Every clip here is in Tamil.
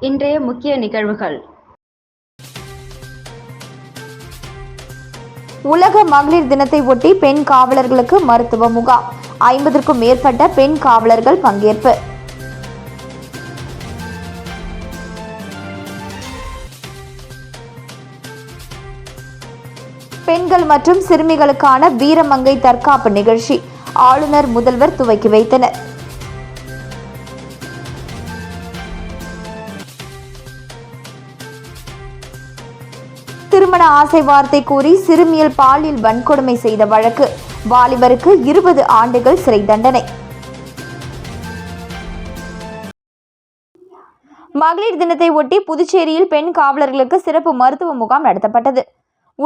இன்றைய முக்கிய நிகழ்வுகள். உலக மகளிர் தினத்தை ஒட்டி பெண் காவலர்களுக்கு மருத்துவ முகாம். ஐம்பதற்கும் மேற்பட்ட பெண் காவலர்கள் பங்கேற்பு. பெண்கள் மற்றும் சிறுமிகளுக்கான வீரமங்கை தற்காப்பு நிகழ்ச்சி. ஆளுநர் முதல்வர் துவக்கி வைத்தனர். திருமண ஆசை வார்த்தை கூறி சிறுமியல் பாலியல் வன்கொடுமை செய்த வழக்கு. வாலிபருக்கு இருபது ஆண்டுகள் சிறை தண்டனை. மகளிர் தினத்தை ஒட்டி புதுச்சேரியில் பெண் காவலர்களுக்கு சிறப்பு மருத்துவ முகாம் நடத்தப்பட்டது.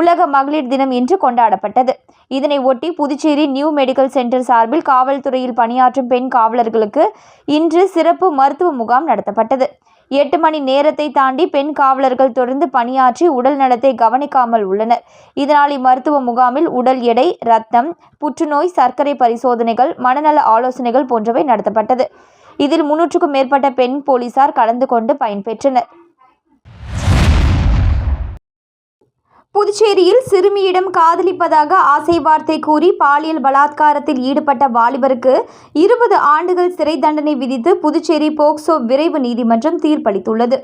உலக மகளிர் தினம் இன்று கொண்டாடப்பட்டது. இதனை ஒட்டி புதுச்சேரி நியூ மெடிக்கல் சென்டர் சார்பில் காவல்துறையில் பணியாற்றும் பெண் காவலர்களுக்கு இன்று சிறப்பு மருத்துவ முகாம் நடத்தப்பட்டது. எட்டு மணி நேரத்தை தாண்டி பெண் காவலர்கள் தொடர்ந்து பணியாற்றி உடல் நலத்தை கவனிக்காமல் உள்ளனர். இதனால் இம்மருத்துவ முகாமில் உடல் எடை ரத்தம் புற்றுநோய் சர்க்கரை பரிசோதனைகள் மனநல ஆலோசனைகள் போன்றவை நடத்தப்பட்டது. இதில் முன்னூற்றுக்கும் மேற்பட்ட பெண் போலீசார் கலந்து கொண்டு பயன்பெற்றனர். புதுச்சேரியில் சிறுமியிடம் காதலிப்பதாக ஆசை வார்த்தை கூறி பாலியல் பலாத்காரத்தில் ஈடுபட்ட வாலிபருக்கு இருபது ஆண்டுகள் சிறை தண்டனை விதித்து புதுச்சேரி போக்சோ விரைவு நீதிமன்றம் தீர்ப்பளித்துள்ளது.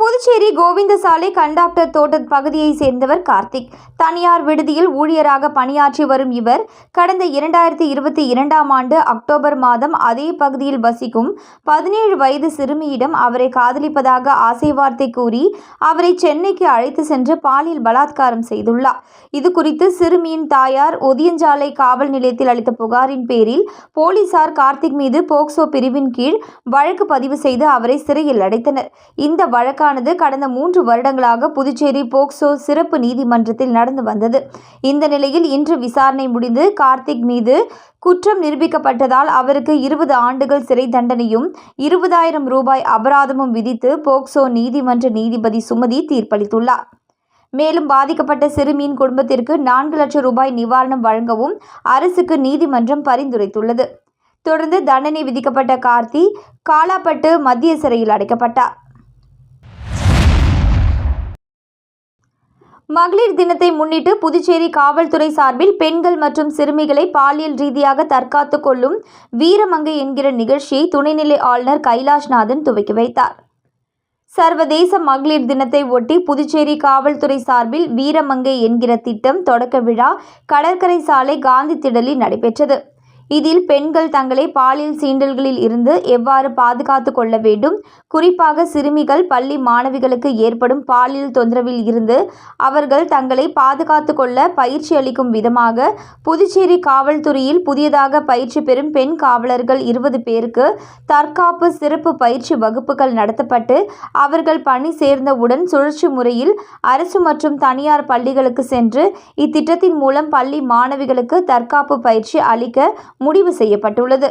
புதுச்சேரி கோவிந்தசாலை கண்டாக்டர் தோட்ட பகுதியைச் சேர்ந்தவர் கார்த்திக். தனியார் விடுதியில் ஊழியராக பணியாற்றி வரும் இவர் கடந்த இரண்டாயிரத்தி இருபத்தி இரண்டாம் ஆண்டு அக்டோபர் மாதம் அதே பகுதியில் வசிக்கும் பதினேழு வயது சிறுமியிடம் அவரை காதலிப்பதாக ஆசை வார்த்தை கூறி அவரை சென்னைக்கு அழைத்து சென்று பாலியல் பலாத்காரம் செய்துள்ளார். இது குறித்து சிறுமியின் தாயார் ஒதியஞ்சாலை காவல் நிலையத்தில் அளித்த புகாரின் பேரில் போலீசார் கார்த்திக் மீது போக்சோ பிரிவின் கீழ் வழக்கு பதிவு செய்து அவரை சிறையில் அடைத்தனர். இந்த வழக்கானது கடந்த மூன்று வருடங்களாக புதுச்சேரி போக்சோ சிறப்பு நீதிமன்றத்தில் நடந்து வந்தது. இந்த நிலையில் இன்று விசாரணை முடிந்து கார்த்திக் மீது குற்றம் நிரூபிக்கப்பட்டதால் அவருக்கு இருபது ஆண்டுகள் சிறை தண்டனையும் இருபதாயிரம் ரூபாய் அபராதமும் விதித்து போக்சோ நீதிமன்ற நீதிபதி சுமதி தீர்ப்பளித்துள்ளார். மேலும் பாதிக்கப்பட்ட சிறுமியின் குடும்பத்திற்கு நான்கு லட்சம் ரூபாய் நிவாரணம் வழங்கவும் அரசுக்கு நீதிமன்றம் பரிந்துரைத்துள்ளது. தொடர்ந்து தண்டனை விதிக்கப்பட்ட கார்த்தி காலாப்பட்டு மத்திய சிறையில் அடைக்கப்பட்டார். மகளிர் தினத்தை முன்னிட்டு புதுச்சேரி காவல்துறை சார்பில் பெண்கள் மற்றும் சிறுமிகளை பாலியல் ரீதியாக தற்காத்துக் கொள்ளும் வீரமங்கை என்கிற நிகழ்ச்சியை துணைநிலை ஆளுநர் கைலாஷ்நாதன் துவக்கி வைத்தார். சர்வதேச மகளிர் தினத்தை ஒட்டி புதுச்சேரி காவல்துறை சார்பில் வீரமங்கை என்கிற திட்டம் தொடக்க விழா கடற்கரை சாலை காந்தி திடலில் நடைபெற்றது. இதில் பெண்கள் தங்களை பாலியல் சீண்டல்களில் இருந்து எவ்வாறு பாதுகாத்து கொள்ள வேண்டும்? குறிப்பாக சிறுமிகள் பள்ளி மாணவிகளுக்கு ஏற்படும் பாலியல் தொந்தரவில் இருந்து அவர்கள் தங்களை பாதுகாத்து கொள்ள பயிற்சி அளிக்கும் விதமாக புதுச்சேரி காவல்துறையில் புதியதாக பயிற்சி பெறும் பெண் காவலர்கள் இருபது பேருக்கு தற்காப்பு சிறப்பு பயிற்சி வகுப்புகள் நடத்தப்பட்டு அவர்கள் பணி சேர்ந்தவுடன் சுழற்சி முறையில் அரசு மற்றும் தனியார் பள்ளிகளுக்கு சென்று இத்திட்டத்தின் மூலம் பள்ளி மாணவிகளுக்கு தற்காப்பு பயிற்சி அளிக்க முடிவு செய்யப்பட்டுள்ளது.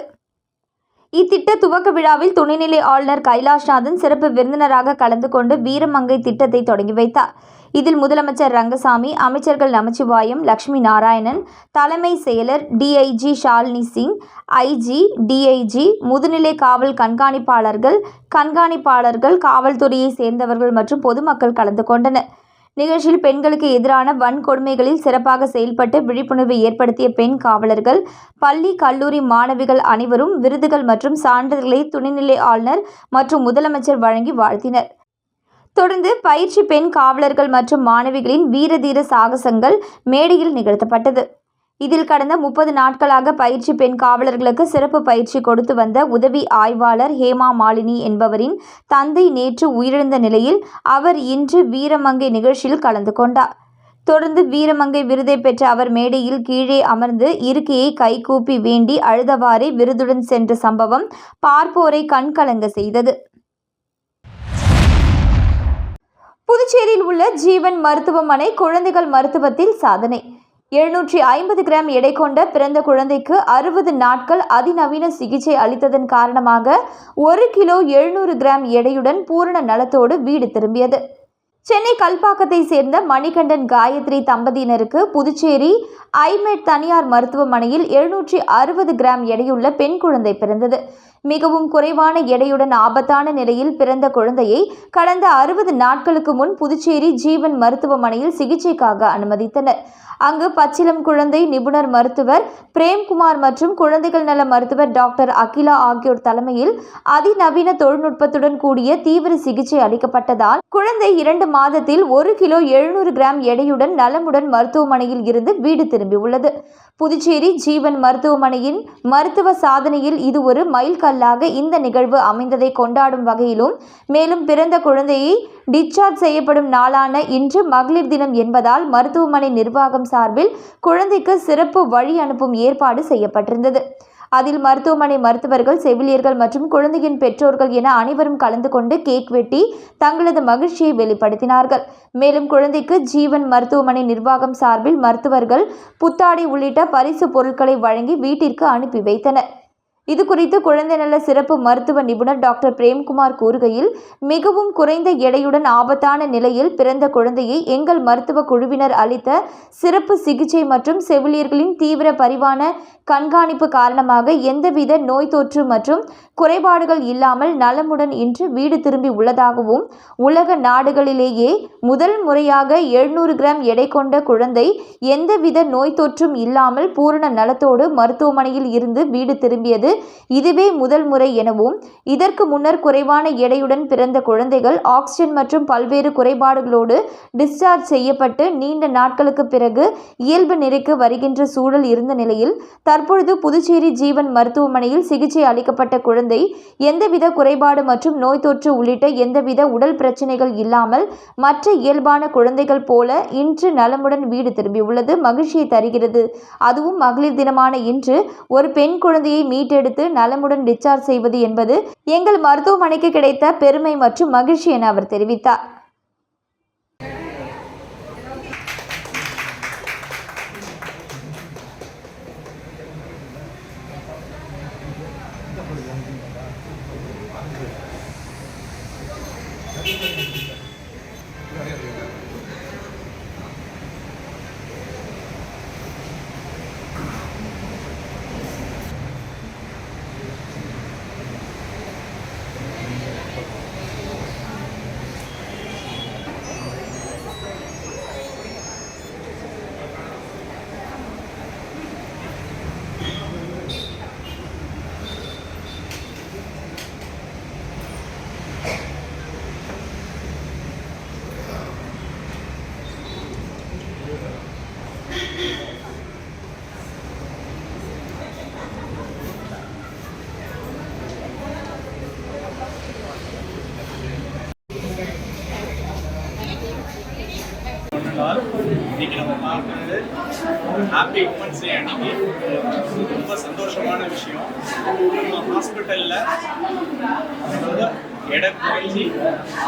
இத்திட்ட துவக்க விழாவில் துணைநிலை ஆளுநர் கைலாஷ்நாதன் சிறப்பு விருந்தினராக கலந்து கொண்டு வீரமங்கை திட்டத்தை தொடங்கி வைத்தார். இதில் முதலமைச்சர் ரங்கசாமி அமைச்சர்கள் நமச்சிவாயம் லட்சுமி நாராயணன் தலைமை செயலர் DIG Shalini Singh IG DIG முதுநிலை காவல் கண்காணிப்பாளர்கள் கண்காணிப்பாளர்கள் காவல்துறையை சேர்ந்தவர்கள் மற்றும் பொதுமக்கள் கலந்து கொண்டனர். நிகழ்ச்சியில் பெண்களுக்கு எதிரான வன்கொடுமைகளில் சிறப்பாக செயல்பட்டு விழிப்புணர்வை ஏற்படுத்திய பெண் காவலர்கள் பள்ளி கல்லூரி மாணவிகள் அனைவரும் விருதுகள் மற்றும் சான்றிதழ்களை துணைநிலை ஆளுநர் மற்றும் முதலமைச்சர் வழங்கி வாழ்த்தினர். தொடர்ந்து பயிற்சி பெண் காவலர்கள் மற்றும் மாணவிகளின் வீரதீர சாகசங்கள் மேடையில் நிகழ்த்தப்பட்டது. இதில் கடந்த முப்பது நாட்களாக பயிற்சி பெண் காவலர்களுக்கு சிறப்பு பயிற்சி கொடுத்து வந்த உதவி ஆய்வாளர் ஹேமா மாலினி என்பவரின் தந்தை நேற்று உயிரிழந்த நிலையில் அவர் இன்று வீரமங்கை நிகழ்ச்சியில் கலந்து கொண்டார். தொடர்ந்து வீரமங்கை விருதை பெற்ற அவர் மேடையில் கீழே அமர்ந்து இருக்கையை கைகூப்பி வேண்டி அழுதவாறே விருதுடன் சென்ற சம்பவம் பார்ப்போரை கண்கலங்க செய்தது. புதுச்சேரியில் உள்ள ஜீவன் மருத்துவமனை குழந்தைகள் மருத்துவத்தில் சாதனை. எழுநூற்றி ஐம்பது கிராம் எடை கொண்ட பிறந்த குழந்தைக்கு அறுபது நாட்கள் அதிநவீன சிகிச்சை அளித்ததன் காரணமாக ஒரு கிலோ எழுநூறு கிராம் எடையுடன் பூரண நலத்தோடு வீடு திரும்பியது. சென்னை கல்பாக்கத்தை சேர்ந்த மணிகண்டன் காயத்ரி தம்பதியினருக்கு புதுச்சேரி ஐமெட் தனியார் மருத்துவமனையில் எழுநூற்றி அறுபது கிராம் எடையுள்ள பெண் குழந்தை பிறந்தது. மிகவும் குறைவான எடையுடன் ஆபத்தான நிலையில் பிறந்த குழந்தையை கடந்த அறுபது நாட்களுக்கு முன் புதுச்சேரி ஜீவன் மருத்துவமனையில் சிகிச்சைக்காக அனுமதித்தனர். அங்கு பச்சிளம் குழந்தை நிபுணர் மருத்துவர் பிரேம்குமார் மற்றும் குழந்தைகள் நல மருத்துவர் டாக்டர் அகிலா ஆகியோர் தலைமையில் அதிநவீன தொழில்நுட்பத்துடன் கூடிய தீவிர சிகிச்சை அளிக்கப்பட்டதால் குழந்தை இரண்டு மாதத்தில் ஒரு கிலோ எழுநூறு கிராம் எடையுடன் நலமுடன் மருத்துவமனையில் இருந்து வீடு திரும்பியுள்ளது. புதுச்சேரி ஜீவன் மருத்துவமனையின் மருத்துவ சாதனையில் இது ஒரு மைல்கல்லாக இந்த நிகழ்வு அமைந்ததை கொண்டாடும் வகையிலும் மேலும் பிறந்த குழந்தையை டிஸ்சார்ஜ் செய்யப்படும் நாளான இன்று மகளிர் தினம் என்பதால் மருத்துவமனை நிர்வாகம் சார்பில் குழந்தைக்கு சிறப்பு வழி அனுப்பும் ஏற்பாடு செய்யப்பட்டிருந்தது. அதில் மருத்துவமனை மருத்துவர்கள் செவிலியர்கள் மற்றும் குழந்தையின் பெற்றோர்கள் என அனைவரும் கலந்து கொண்டு கேக் வெட்டி தங்களது மகிழ்ச்சியை வெளிப்படுத்தினார்கள். மேலும் குழந்தைக்கு ஜீவன் மருத்துவமனை நிர்வாகம் சார்பில் மருத்துவர்கள் புத்தாடை உள்ளிட்ட பரிசு பொருட்களை வழங்கி வீட்டிற்கு அனுப்பி வைத்தனர். இது குறித்து குழந்தை நல சிறப்பு மருத்துவ நிபுணர் டாக்டர் பிரேம்குமார் கூறுகையில் மிகவும் குறைந்த எடையுடன் ஆபத்தான நிலையில் பிறந்த குழந்தையை எங்கள் மருத்துவ குழுவினர் அளித்த சிறப்பு சிகிச்சை மற்றும் செவிலியர்களின் தீவிர பரிவான கண்காணிப்பு காரணமாக எந்தவித நோய் தொற்று மற்றும் குறைபாடுகள் இல்லாமல் நலமுடன் இன்று வீடு திரும்பி உள்ளதாகவும் உலக நாடுகளிலேயே முதல் முறையாக எழுநூறு கிராம் எடை கொண்ட குழந்தை எந்தவித நோய் தொற்றும் இல்லாமல் பூரண நலத்தோடு மருத்துவமனையில் இருந்து வீடு திரும்பியது இதுவே முதல் முறை எனவும் இதற்கு முன்னர் குறைவான எடையுடன் பிறந்த குழந்தைகள் ஆக்சிஜன் மற்றும் பல்வேறு குறைபாடுகளோடு டிஸ்சார்ஜ் செய்யப்பட்டு நீண்ட நாட்களுக்கு பிறகு இயல்பு நிலைக்கு வருகின்ற சூழல் இருந்த நிலையில் தற்பொழுது புதுச்சேரி ஜீவன் மருத்துவமனையில் சிகிச்சை அளிக்கப்பட்ட குழந்தை எந்தவித குறைபாடு மற்றும் நோய் தொற்று உள்ளிட்ட எந்தவித உடல் பிரச்சனைகள் இல்லாமல் மற்ற இயல்பான குழந்தைகள் போல இன்று நலமுடன் வீடு திரும்பியுள்ளது மகிழ்ச்சியை தருகிறது. அதுவும் மகளிர் தினமான இன்று ஒரு பெண் குழந்தையை மீட்டெடு மீட்டெடுத்து நலமுடன் டிஸ்சார்ஜ் செய்வது என்பது எங்கள் மருத்துவமனைக்கு கிடைத்த பெருமை மற்றும் மகிழ்ச்சி என அவர் தெரிவித்தார்.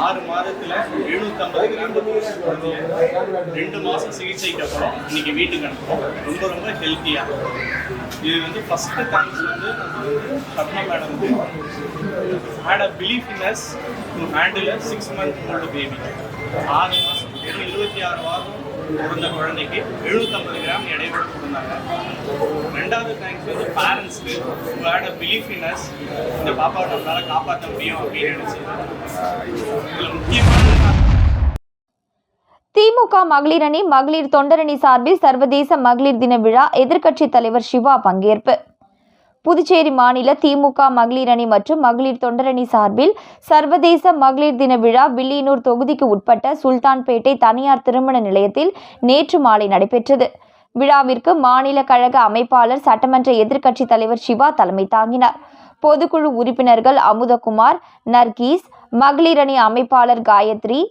ஆறு மாதத்தில் எழுநூற்றம்பது கிராம். ரெண்டு மாசம் சிகிச்சைக்கு அப்புறம் இன்னைக்கு வீட்டுக்கு அனுப்புறோம். ரொம்ப ரொம்ப ஹெல்த்தியாக இது வந்து ஃபஸ்ட்டு தேங்க்ஸ் வந்து பத்மா மேடம்க்கு had a belief in us to handle six month old baby ஆறு மாதம் இருபத்தி ஆறு வாரம் பிறந்த குழந்தைக்கு எழுநூத்தம்பது கிராம் எடை கொடுத்துருந்தாங்க ரெண்டாவது தேங்க்ஸ் வந்து பேரண்ட்ஸ்க்கு உங்களோட அ பிலீஃப் இன் அஸ் இந்த பாப்பாவை நம்மளால் காப்பாற்ற முடியும் அப்படின்னு நினைச்சு. இதில் முக்கியமான திமுக மகளிர் அணி மகளிர் தொண்டரணி சார்பில் சர்வதேச மகளிர் தின விழா எதிர்க்கட்சித் தலைவர் சிவா பங்கேற்பு. புதுச்சேரி மாநில திமுக மகளிர் அணி மற்றும் மகளிர் தொண்டரணி சார்பில் சர்வதேச மகளிர் தின விழா வில்லியனூர் தொகுதிக்கு உட்பட்ட சுல்தான்பேட்டை தனியார் திருமண நிலையத்தில் நேற்று மாலை நடைபெற்றது. விழாவிற்கு மாநில கழக அமைப்பாளர் சட்டமன்ற எதிர்க்கட்சித் தலைவர் சிவா தலைமை தாங்கினார். பொதுக்குழு உறுப்பினர்கள் அமுதகுமார் நர்கீஸ் மகளிர் அணி அமைப்பாளர் காயத்ரி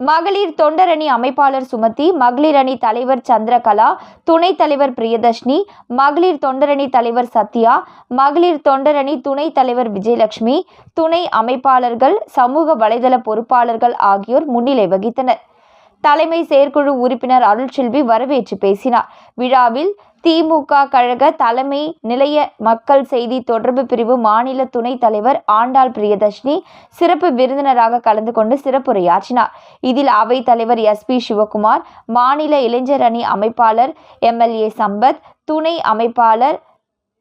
மகளிர் தொண்டரணி அமைப்பாளர் சுமதி மகளிர் அணி தலைவர் சந்திரகலா துணைத் தலைவர் பிரியதர்ஷினி மகளிர் தொண்டரணி தலைவர் சத்யா மகளிர் தொண்டரணி துணைத் தலைவர் விஜயலட்சுமி துணை அமைப்பாளர்கள் சமூக வலைதள பொறுப்பாளர்கள் ஆகியோர் முன்னிலை வகித்தனர். தலைமை செயற்குழு உறுப்பினர் அருள்செல்வி வரவேற்று பேசினார். விழாவில் திமுக கழக தலைமை நிலைய மக்கள் செய்தி தொடர்பு பிரிவு மாநில துணைத் தலைவர் ஆண்டாள் பிரியதர்ஷினி சிறப்பு விருந்தினராக கலந்து கொண்டு சிறப்புரையாற்றினார். இதில் அவைத் தலைவர் எஸ் பி சிவகுமார் மாநில இளைஞர் அணி அமைப்பாளர் எம்எல்ஏ சம்பத் துணை அமைப்பாளர்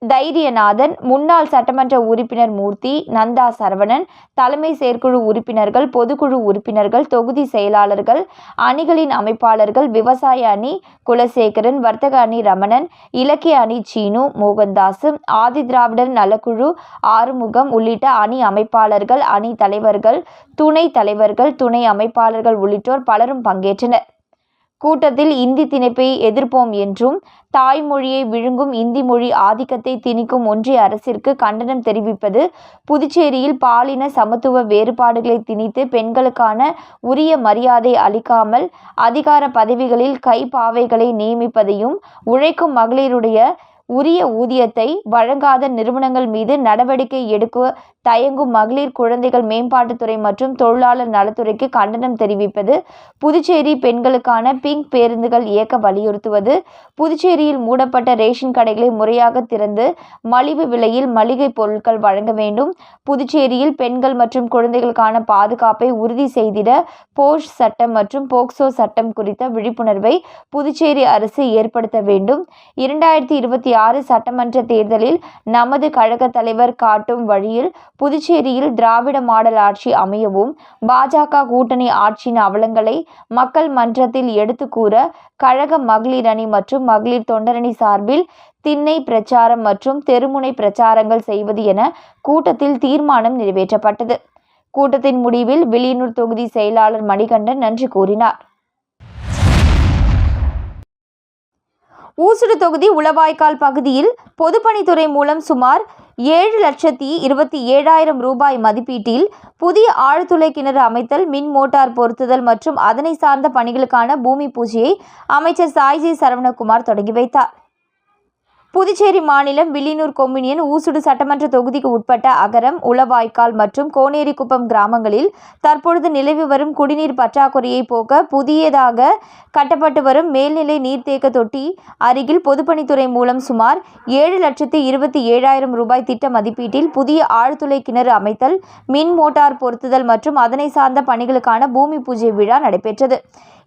தைரியநாதன் முன்னாள் சட்டமன்ற உறுப்பினர் மூர்த்தி நந்தா சரவணன் தலைமை செயற்குழு உறுப்பினர்கள் பொதுக்குழு உறுப்பினர்கள் தொகுதி செயலாளர்கள் அணிகளின் அமைப்பாளர்கள் விவசாய அணி குலசேகரன் வர்த்தக அணி ரமணன் இலக்கிய அணி சீனு மோகன்தாஸ் ஆதி திராவிடர் நலக்குழு ஆறுமுகம் உள்ளிட்ட அணி அமைப்பாளர்கள் அணி தலைவர்கள் துணை தலைவர்கள் துணை அமைப்பாளர்கள் உள்ளிட்டோர் பலரும் பங்கேற்றனர். கூட்டத்தில் இந்தி திணிப்பை எதிர்ப்போம் என்றும் தாய்மொழியை விழுங்கும் இந்தி மொழி ஆதிக்கத்தை திணிக்கும் ஒன்றிய அரசிற்கு கண்டனம் தெரிவிப்பது புதுச்சேரியில் பாலின சமத்துவ வேறுபாடுகளை திணித்து பெண்களுக்கான உரிய மரியாதை அளிக்காமல் அதிகார பதவிகளில் கைப்பாவைகளை நியமிப்பதையும் உழைக்கும் மகளிருடைய உரிய ஊதியத்தை வழங்காத நிறுவனங்கள் மீது நடவடிக்கை எடுக்க தயங்கும் மகளிர் குழந்தைகள் மேம்பாட்டுத்துறை மற்றும் தொழிலாளர் நலத்துறைக்கு கண்டனம் தெரிவிப்பது புதுச்சேரி பெண்களுக்கான பிங்க் பேருந்துகள் இயக்க வலியுறுத்துவது புதுச்சேரியில் மூடப்பட்ட ரேஷன் கடைகளை முறையாக திறந்து மலிவு விலையில் மளிகை பொருட்கள் வழங்க வேண்டும் புதுச்சேரியில் பெண்கள் மற்றும் குழந்தைகளுக்கான பாதுகாப்பை உறுதி செய்திட போஷ் சட்டம் மற்றும் போக்சோ சட்டம் குறித்த விழிப்புணர்வை புதுச்சேரி அரசு ஏற்படுத்த வேண்டும். இரண்டாயிரத்தி இருபத்தி ஆறு சட்டமன்ற தேர்தலில் நமது கழக தலைவர் காட்டும் வழியில் புதுச்சேரியில் திராவிட மாடல் ஆட்சி அமையவும் பாஜக கூட்டணி ஆட்சியின் அவலங்களை மக்கள் மன்றத்தில் எடுத்து கூற கழக மகளிர் அணி மற்றும் மகளிர் தொண்டரணி சார்பில் திண்ணை பிரச்சாரம் மற்றும் தெருமுனை பிரச்சாரங்கள் செய்வது என கூட்டத்தில் தீர்மானம் நிறைவேற்றப்பட்டது. கூட்டத்தின் முடிவில் வில்லியனூர் தொகுதி செயலாளர் மணிகண்டன் நன்றி கூறினார். ஊசுடு தொகுதி உளவாய்க்கால் பகுதியில் பொதுப்பணித்துறை மூலம் சுமார் ஏழு லட்சத்தி இருபத்தி ஏழாயிரம் ரூபாய் மதிப்பீட்டில் புதிய ஆழ்துளை கிணறு அமைத்தல் மின் மோட்டார் பொருத்துதல் மற்றும் அதனை சார்ந்த பணிகளுக்கான பூமி பூஜையை அமைச்சர் சாய்ஜி சரவணகுமார் தொடங்கி வைத்தார். புதுச்சேரி மாநிலம் வில்லியனூர் கொம்யூனியன் ஊசுடு சட்டமன்ற தொகுதிக்கு உட்பட்ட அகரம் உளவாய்க்கால் மற்றும் கோனேரிக்குப்பம் கிராமங்களில் தற்பொழுது நிலவி வரும் குடிநீர் பற்றாக்குறையை போக்க புதியதாக கட்டப்பட்டு வரும் மேல்நிலை நீர்த்தேக்க தொட்டி அருகில் பொதுப்பணித்துறை மூலம் சுமார் ஏழு லட்சத்து இருபத்தி ஏழாயிரம் ரூபாய் திட்ட மதிப்பீட்டில் புதிய ஆழ்துளை கிணறு அமைத்தல் மின் மோட்டார் பொருத்துதல் மற்றும் அதனை சார்ந்த பணிகளுக்கான பூமி பூஜை விழா நடைபெற்றது.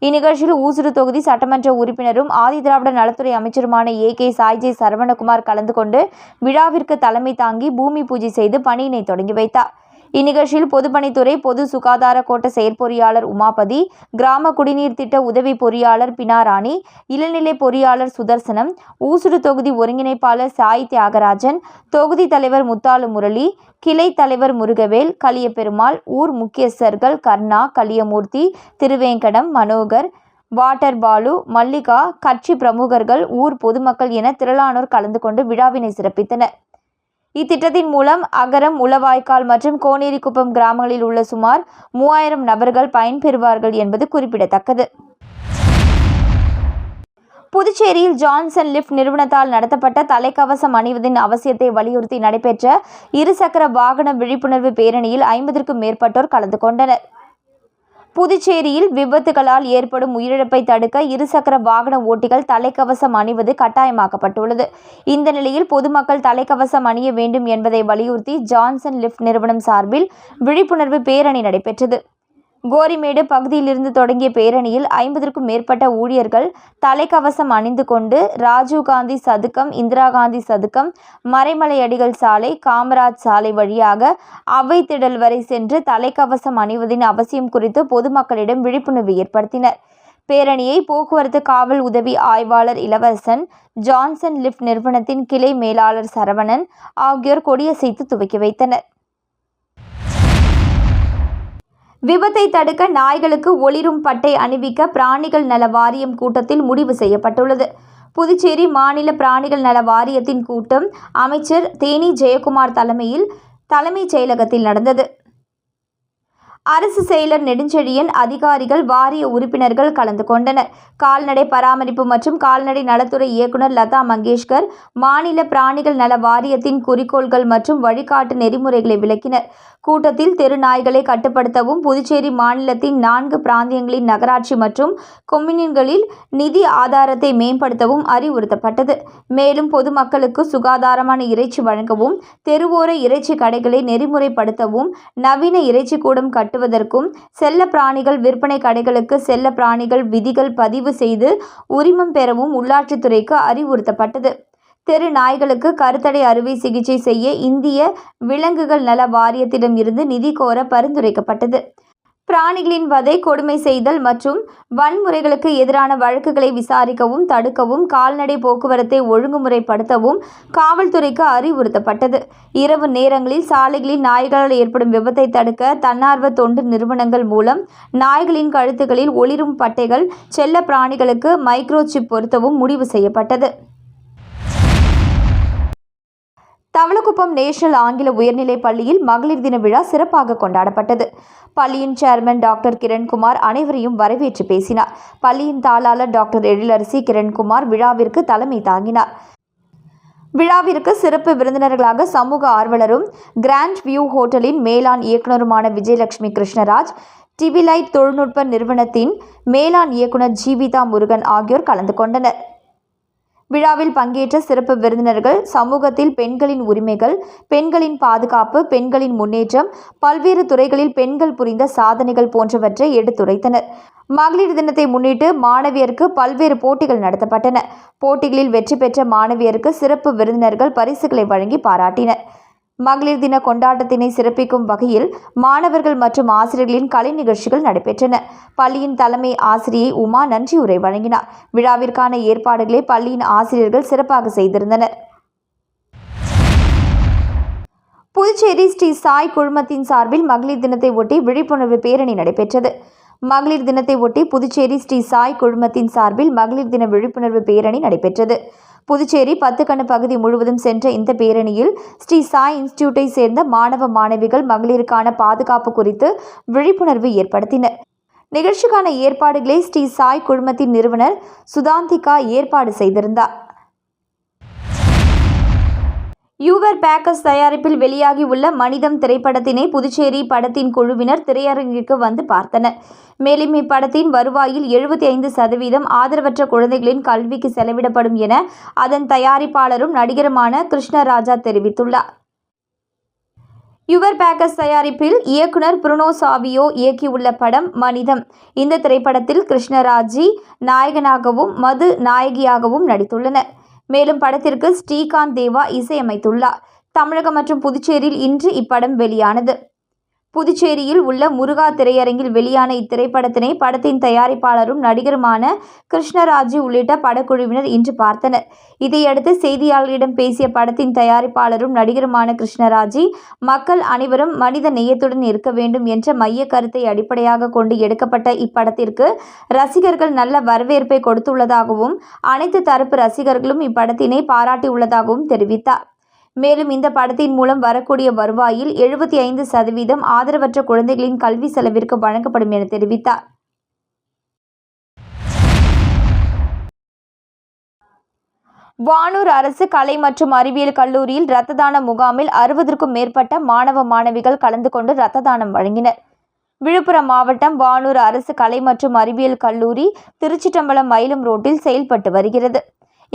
இந்நிகழ்ச்சியில் ஊசுடு தொகுதி சட்டமன்ற உறுப்பினரும் ஆதிதிராவிட நலத்துறை அமைச்சருமான ஏ. கே. சாய்ஜே சரவணகுமார் கலந்து கொண்டு விழாவிற்கு தலைமை தாங்கி பூமி பூஜை செய்து பணியினை தொடங்கி வைத்தார். இந்நிகழ்ச்சியில் பொதுப்பணித்துறை பொது சுகாதார கோட்ட செயற்பொறியாளர் உமாபதி கிராம குடிநீர் திட்ட உதவி பொறியாளர் பினாராணி இளநிலை பொறியாளர் சுதர்சனம் ஊசுடு தொகுதி ஒருங்கிணைப்பாளர் சாய் தியாகராஜன் தொகுதி தலைவர் முத்தாலு முரளி கிளை தலைவர் முருகவேல் கலியபெருமாள் ஊர் முக்கியஸ்தர்கள் கர்ணா கலியமூர்த்தி திருவேங்கடம் மனோகர் வாட்டர் பாலு மல்லிகா கட்சி பிரமுகர்கள் ஊர் பொதுமக்கள் என திரளானோர் கலந்து கொண்டு விழாவினை சிறப்பித்தனர். இத்திட்டத்தின் மூலம் அகரம் உளவாய்க்கால் மற்றும் கோனேரிக்குப்பம் கிராமங்களில் உள்ள சுமார் மூவாயிரம் நபர்கள் பயன்பெறுவார்கள் என்பது குறிப்பிடத்தக்கது. புதுச்சேரியில் ஜான்சன் லிஃப்ட் நிறுவனத்தால் நடத்தப்பட்ட தலைக்கவசம் அணிவதின் அவசியத்தை வலியுறுத்தி நடைபெற்ற இருசக்கர வாகன விழிப்புணர்வு பேரணியில் ஐம்பதற்கும் மேற்பட்டோர் கலந்து கொண்டனர். புதுச்சேரியில் விபத்துகளால் ஏற்படும் உயிரிழப்பை தடுக்க இருசக்கர வாகன ஓட்டிகள் தலைக்கவசம் அணிவது கட்டாயமாக்கப்பட்டுள்ளது. இந்த நிலையில் பொதுமக்கள் தலைக்கவசம் அணிய வேண்டும் என்பதை வலியுறுத்தி ஜான்சன் லிஃப்ட் நிறுவனம் சார்பில் விழிப்புணர்வு பேரணி நடைபெற்றது. கோரிமேடு பகுதியிலிருந்து தொடங்கிய பேரணியில் ஐம்பதற்கும் மேற்பட்ட ஊழியர்கள் தலைக்கவசம் அணிந்து கொண்டு ராஜீவ்காந்தி சதுக்கம் இந்திரா காந்தி சதுக்கம் மறைமலையடிகள் சாலை காமராஜ் சாலை வழியாக அவை திடல் வரை சென்று தலைக்கவசம் அணிவதின் அவசியம் குறித்து பொதுமக்களிடம் விழிப்புணர்வு ஏற்படுத்தினர். பேரணியை போக்குவரத்து காவல் உதவி ஆய்வாளர் இளவரசன் ஜான்சன் லிஃப்ட் நிறுவனத்தின் கிளை மேலாளர் சரவணன் ஆகியோர் கொடியசைத்து துவக்கி வைத்தனர். விபத்தை தடுக்க நாய்களுக்கு ஒளிரும் பட்டை அணிவிக்க பிராணிகள் நல வாரியம் கூட்டத்தில் முடிவு செய்யப்பட்டுள்ளது. புதுச்சேரி மாநில பிராணிகள் நல வாரியத்தின் கூட்டம் அமைச்சர் தேனி ஜெயக்குமார் தலைமையில் தலைமைச் செயலகத்தில் நடந்தது. அரசு செயலர் நெடுஞ்செழியன் அதிகாரிகள் வாரிய உறுப்பினர்கள் கலந்து கொண்டனர். கால்நடை பராமரிப்பு மற்றும் கால்நடை நலத்துறை இயக்குனர் லதா மங்கேஷ்கர் மாநில பிராணிகள் நல வாரியத்தின் குறிக்கோள்கள் மற்றும் வழிகாட்டு நெறிமுறைகளை விளக்கினர். கூட்டத்தில் தெரு நாய்களை கட்டுப்படுத்தவும் புதுச்சேரி மாநிலத்தின் நான்கு பிராந்தியங்களின் நகராட்சி மற்றும் கொம்யூனியன்களில் நிதி ஆதாரத்தை மேம்படுத்தவும் அறிவுறுத்தப்பட்டது. மேலும் பொதுமக்களுக்கு சுகாதாரமான இறைச்சி வழங்கவும் தெருவோர இறைச்சி கடைகளை நெறிமுறைப்படுத்தவும் நவீன இறைச்சி கூடம் கட்டுவதற்கும் செல்ல பிராணிகள் விற்பனை கடைகளுக்கு செல்ல பிராணிகள் விதிகள் பதிவு செய்து உரிமம் பெறவும் உள்ளாட்சித்துறைக்கு அறிவுறுத்தப்பட்டது. தெரு நாய்களுக்கு கருத்தடை அறுவை சிகிச்சை செய்ய இந்திய விலங்குகள் நல வாரியத்திடம் இருந்து நிதி கோர பரிந்துரைக்கப்பட்டது. பிராணிகளின் வதை கொடுமை செய்தல் மற்றும் வன்முறைகளுக்கு எதிரான வழக்குகளை விசாரிக்கவும் தடுக்கவும் கால்நடை போக்குவரத்தை ஒழுங்குமுறைப்படுத்தவும் காவல்துறைக்கு அறிவுறுத்தப்பட்டது. இரவு நேரங்களில் சாலைகளில் நாய்களால் ஏற்படும் விபத்தை தடுக்க தன்னார்வ தொண்டு நிறுவனங்கள் மூலம் நாய்களின் கழுத்துகளில் ஒளிரும் பட்டைகள் செல்ல பிராணிகளுக்கு மைக்ரோசிப் பொருத்தவும் முடிவு செய்யப்பட்டது. தவளக்குப்பம் நேஷனல் ஆங்கில உயர்நிலைப் பள்ளியில் மகளிர் தின விழா சிறப்பாக கொண்டாடப்பட்டது. பள்ளியின் சேர்மன் டாக்டர் கிரண்குமார் அனைவரையும் வரவேற்று பேசினார். பள்ளியின் தாளாளர் டாக்டர் எழிலரசி கிரண்குமார் விழாவிற்கு தலைமை தாங்கினார். விழாவிற்கு சிறப்பு விருந்தினர்களாக சமூக ஆர்வலரும் கிராண்ட் வியூ ஹோட்டலின் மேலாண் இயக்குனருமான விஜயலட்சுமி கிருஷ்ணராஜ் டிவிலைட் தொழில்நுட்ப நிறுவனத்தின் மேலாண் இயக்குனர் ஜீவிதா முருகன் ஆகியோர் கலந்து கொண்டனர். விழாவில் பங்கேற்ற சிறப்பு விருந்தினர்கள் சமூகத்தில் பெண்களின் உரிமைகள் பெண்களின் பாதுகாப்பு பெண்களின் முன்னேற்றம் பல்வேறு துறைகளில் பெண்கள் புரிந்த சாதனைகள் போன்றவற்றை எடுத்துரைத்தனர். மகளிர் தினத்தை முன்னிட்டு மாணவியருக்கு பல்வேறு போட்டிகள் நடத்தப்பட்டன. போட்டிகளில் வெற்றி பெற்ற மாணவியருக்கு சிறப்பு விருந்தினர்கள் பரிசுகளை வழங்கி பாராட்டினர். மகளிர் தின கொண்டாட்டத்தினை சிறப்பிக்கும் வகையில் மாணவர்கள் மற்றும் ஆசிரியர்களின் கலை நிகழ்ச்சிகள் நடைபெற்றன. பள்ளியின் தலைமை ஆசிரியை உமா நன்றியுரை வழங்கினார். விழாவிற்கான ஏற்பாடுகளை பள்ளியின் ஆசிரியர்கள் சிறப்பாக செய்திருந்தனர். புதுச்சேரி ஸ்ரீ சாய் குழுமத்தின் சார்பில் மகளிர் தினத்தை ஒட்டி விழிப்புணர்வு பேரணி நடைபெற்றது. மகளிர் தினத்தை ஒட்டி புதுச்சேரி ஸ்ரீ சாய் குழுமத்தின் சார்பில் மகளிர் தின விழிப்புணர்வு பேரணி நடைபெற்றது. புதுச்சேரி பத்துக்கண்ணு பகுதி முழுவதும் சென்ற இந்த பேரணியில் ஸ்ரீ சாய் இன்ஸ்டிடியூட்டை சேர்ந்த மாணவ மாணவிகள் மகளிருக்கான பாதுகாப்பு குறித்து விழிப்புணர்வு ஏற்படுத்தினர். நிகழ்ச்சிக்கான ஏற்பாடுகளை ஸ்ரீ சாய் குழுமத்தின் நிறுவனர் சுதாந்திகா ஏற்பாடு செய்திருந்தார். யூவர் பேக்கர்ஸ் தயாரிப்பில் வெளியாகி உள்ள மனிதம் திரைப்படத்தினை புதுச்சேரி படத்தின் குழுவினர் திரையரங்கிற்கு வந்து பார்த்தனர். மேலும் இப்படத்தின் வருவாயில் எழுபத்தி ஐந்து சதவீதம் ஆதரவற்ற குழந்தைகளின் கல்விக்கு செலவிடப்படும் என அதன் தயாரிப்பாளரும் நடிகருமான கிருஷ்ணராஜா தெரிவித்துள்ளார். யுவர் பேக்கஸ் தயாரிப்பில் இயக்குனர் புருனோ சாவியோ இயக்கியுள்ள படம் மனிதம். இந்த திரைப்படத்தில் கிருஷ்ணராஜி நாயகனாகவும் மது நாயகியாகவும் நடித்துள்ளனர். மேலும் படத்திற்கு ஸ்ரீகாந்த் தேவா இசையமைத்துள்ளார். தமிழகம் மற்றும் புதுச்சேரியில் இன்று இப்படம் வெளியானது. புதுச்சேரியில் உள்ள முருகா திரையரங்கில் வெளியான இத்திரைப்படத்தினை படத்தின் தயாரிப்பாளரும் நடிகருமான கிருஷ்ணராஜு உள்ளிட்ட படக்குழுவினர் இன்று பார்த்தனர். இதையடுத்து செய்தியாளர்களிடம் பேசிய படத்தின் தயாரிப்பாளரும் நடிகருமான கிருஷ்ணராஜி மக்கள் அனைவரும் மனித நேயத்துடன் இருக்க வேண்டும் என்ற மைய கருத்தை அடிப்படையாக கொண்டு எடுக்கப்பட்ட இப்படத்திற்கு ரசிகர்கள் நல்ல வரவேற்பை கொடுத்துள்ளதாகவும் அனைத்து தரப்பு ரசிகர்களும் இப்படத்தினை பாராட்டியுள்ளதாகவும் தெரிவித்தார். மேலும் இந்த படத்தின் மூலம் வரக்கூடிய வருவாயில் எழுபத்தி ஐந்து சதவீதம் ஆதரவற்ற குழந்தைகளின் கல்வி செலவிற்கு வழங்கப்படும் என தெரிவித்தார். வானூர் அரசு கலை மற்றும் அறிவியல் கல்லூரியில் இரத்த தான முகாமில் அறுபதற்கும் மேற்பட்ட மாணவ மாணவிகள் கலந்து கொண்டு இரத்த தானம் வழங்கினர். விழுப்புரம் மாவட்டம் வானூர் அரசு கலை மற்றும் அறிவியல் கல்லூரி திருச்சிட்டம்பலம் மயிலும் ரோட்டில் செயல்பட்டு வருகிறது.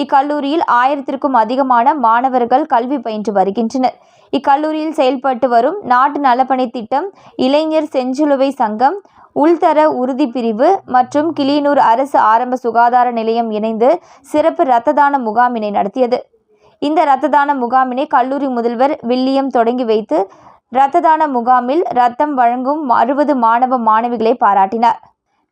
இக்கல்லூரியில் ஆயிரத்திற்கும் அதிகமான மாணவர்கள் கல்வி பயின்று வருகின்றனர். இக்கல்லூரியில் செயல்பட்டு வரும் நாட்டு நலப்பணி திட்டம் இளைஞர் செஞ்சிலுவை சங்கம் உள்தர உறுதி பிரிவு மற்றும் கிளியனூர் அரசு ஆரம்ப சுகாதார நிலையம் இணைந்து சிறப்பு இரத்த தான முகாமினை நடத்தியது. இந்த இரத்த தான முகாமினை கல்லூரி முதல்வர் வில்லியம் தொடங்கி வைத்து இரத்த தான முகாமில் ரத்தம் வழங்கும் அறுபது மாணவ மாணவிகளை பாராட்டினார்.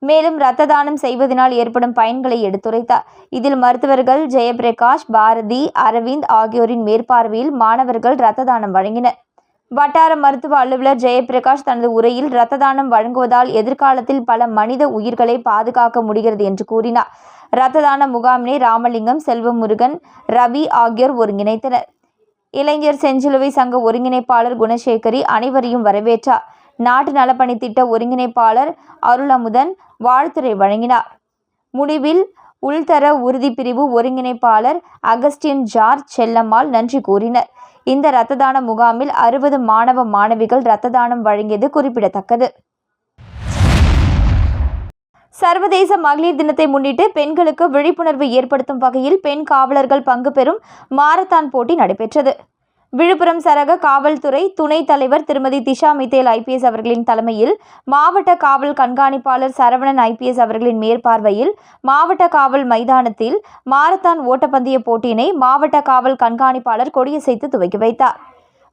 மேலும் இரத்த தானம் செய்வதனால் ஏற்படும் பயன்களை எடுத்துரைத்தார். இதில் மருத்துவர்கள் ஜெயபிரகாஷ் பாரதி அரவிந்த் ஆகியோரின் மேற்பார்வையில் மாணவர்கள் இரத்த தானம் வழங்கினர். வட்டார மருத்துவ அலுவலர் ஜெயபிரகாஷ் தனது உரையில் இரத்த தானம் வழங்குவதால் எதிர்காலத்தில் பல மனித உயிர்களை பாதுகாக்க முடிகிறது என்று கூறினார். இரத்த தான முகாமினை ராமலிங்கம் செல்வமுருகன் ரவி ஆகியோர் ஒருங்கிணைத்தனர். இளைஞர் செஞ்சிலுவை சங்க ஒருங்கிணைப்பாளர் குணசேகரி அனைவரையும் வரவேற்றார். நாட்டு நலப்பணி திட்ட ஒருங்கிணைப்பாளர் அருளமுதன் வாழ்த்துரை வழங்கினார். முடிவில் உள்தர உறுதி பிரிவு ஒருங்கிணைப்பாளர் அகஸ்டின் ஜார்ஜ் செல்லம்மாள் நன்றி கூறினர். இந்த இரத்த தான முகாமில் அறுபது மாணவ மாணவிகள் இரத்த தானம் வழங்கியது குறிப்பிடத்தக்கது. சர்வதேச மகளிர் தினத்தை முன்னிட்டு பெண்களுக்கு விழிப்புணர்வு ஏற்படுத்தும் வகையில் பெண் காவலர்கள் பங்கு பெறும் மாரத்தான் போட்டி நடைபெற்றது. விழுப்புரம் சரக காவல்துறை துணைத் தலைவர் திருமதி திஷா மித்தேல் ஐபிஎஸ் அவர்களின் தலைமையில் மாவட்ட காவல் கண்காணிப்பாளர் சரவணன் ஐபிஎஸ் அவர்களின் மேற்பார்வையில் மாவட்ட காவல் மைதானத்தில் மாரத்தான் ஓட்டப்பந்தய போட்டியினை மாவட்ட காவல் கண்காணிப்பாளர் கொடியசைத்து துவக்கி வைத்தார்.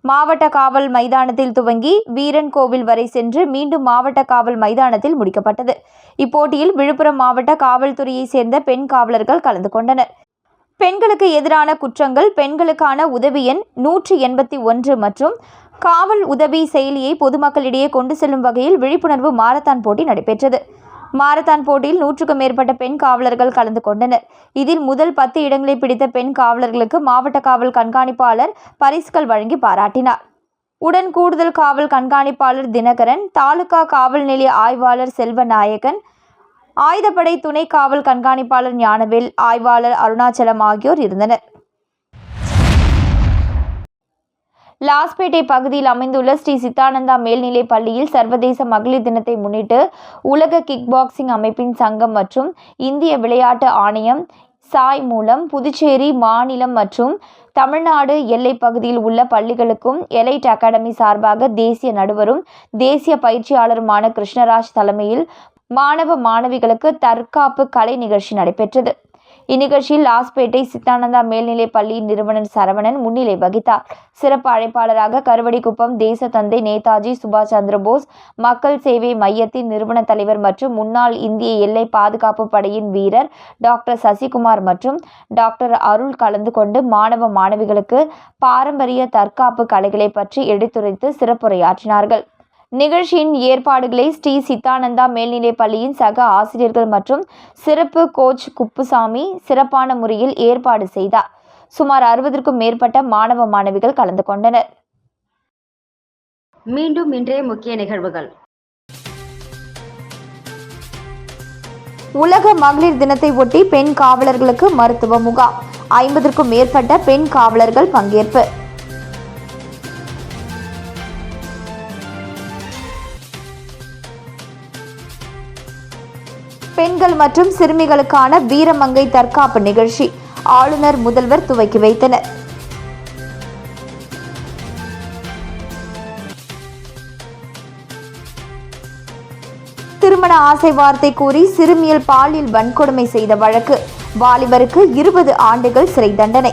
மாவட்ட காவல் மைதானத்தில் துவங்கி வீரன் கோவில் வரை சென்று மீண்டும் மாவட்ட காவல் மைதானத்தில் முடிக்கப்பட்டது. இப்போட்டியில் விழுப்புரம் மாவட்ட காவல்துறையைச் சேர்ந்த பெண் காவலர்கள் கலந்து கொண்டனர். பெண்களுக்கு எதிரான குற்றங்கள் பெண்களுக்கான உதவி எண் நூற்றி எண்பத்தி ஒன்று மற்றும் காவல் உதவி செயலியை பொதுமக்களிடையே கொண்டு செல்லும் வகையில் விழிப்புணர்வு மாரத்தான் போட்டி நடைபெற்றது. மாரத்தான் போட்டியில் நூற்றுக்கும் மேற்பட்ட பெண் காவலர்கள் கலந்து கொண்டனர். இதில் முதல் பத்து இடங்களை பிடித்த பெண் காவலர்களுக்கு மாவட்ட காவல் கண்காணிப்பாளர் பரிசுகள் வழங்கி பாராட்டினார். உடன் கூடுதல் காவல் கண்காணிப்பாளர் தினகரன் தாலுகா காவல் நிலைய ஆய்வாளர் செல்வநாயகன் ஆயுதப்படை துணை காவல் கண்காணிப்பாளர் ஞானவேல் ஆய்வாளர் அருணாச்சலம் ஆகியோர் இருந்தனர். லாஸ்பேட்டை பகுதியில் அமைந்துள்ள ஸ்ரீ சித்தானந்தா மேல்நிலைப் பள்ளியில் சர்வதேச மகளிர் தினத்தை முன்னிட்டு உலக கிக் பாக்ஸிங் அமைப்பின் சங்கம் மற்றும் இந்திய விளையாட்டு ஆணையம் சாய் மூலம் புதுச்சேரி மாநிலம் மற்றும் தமிழ்நாடு எல்லை பகுதியில் உள்ள பள்ளிகளுக்கும் எலைட் அகாடமி சார்பாக தேசிய நடுவரும் தேசிய பயிற்சியாளருமான கிருஷ்ணராஜ் தலைமையில் மாணவ மாணவிகளுக்கு தற்காப்பு கலை நிகழ்ச்சி நடைபெற்றது. இந்நிகழ்ச்சியில் லாஸ்பேட்டை சித்தானந்தா மேல்நிலைப் பள்ளியின் நிறுவனர் சரவணன் முன்னிலை வகித்தார். சிறப்பு அழைப்பாளராக கருவடிக்குப்பம் தந்தை நேதாஜி சுபாஷ் சந்திரபோஸ் மக்கள் சேவை மையத்தின் நிறுவன தலைவர் மற்றும் முன்னாள் இந்திய எல்லை பாதுகாப்பு படையின் வீரர் டாக்டர் சசிகுமார் மற்றும் டாக்டர் அருள் கலந்து கொண்டு மாணவ மாணவிகளுக்கு பாரம்பரிய தற்காப்பு கலைகளை பற்றி எடுத்துரைத்து சிறப்புரையாற்றினார்கள். நிகழ்ச்சியின் ஏற்பாடுகளை ஸ்ரீ சித்தானந்தா மேல்நிலைப் பள்ளியின் சக ஆசிரியர்கள் மற்றும் சிறப்பு கோச் குப்புசாமி சிறப்பான முறையில் ஏற்பாடு செய்தார். சுமார் அறுபதற்கும் மேற்பட்ட மாணவ மாணவிகள் கலந்து கொண்டனர். மீண்டும் இன்றைய முக்கிய நிகழ்வுகள். உலக மகளிர் தினத்தை ஒட்டி பெண் காவலர்களுக்கு மருத்துவ முகாம். ஐம்பதற்கும் மேற்பட்ட பெண் காவலர்கள் பங்கேற்பு. பெண்கள் மற்றும் சிறுமிகளுக்கான வீரமங்கை தற்காப்பு நிகழ்ச்சி. ஆளுநர் முதல்வர் துவக்கி வைத்தனர். திருமண ஆசை வார்த்தை கூறி சிறுமியில் பாலியல் வன்கொடுமை செய்த வழக்கு. வாலிபருக்கு இருபது ஆண்டுகள் சிறை தண்டனை.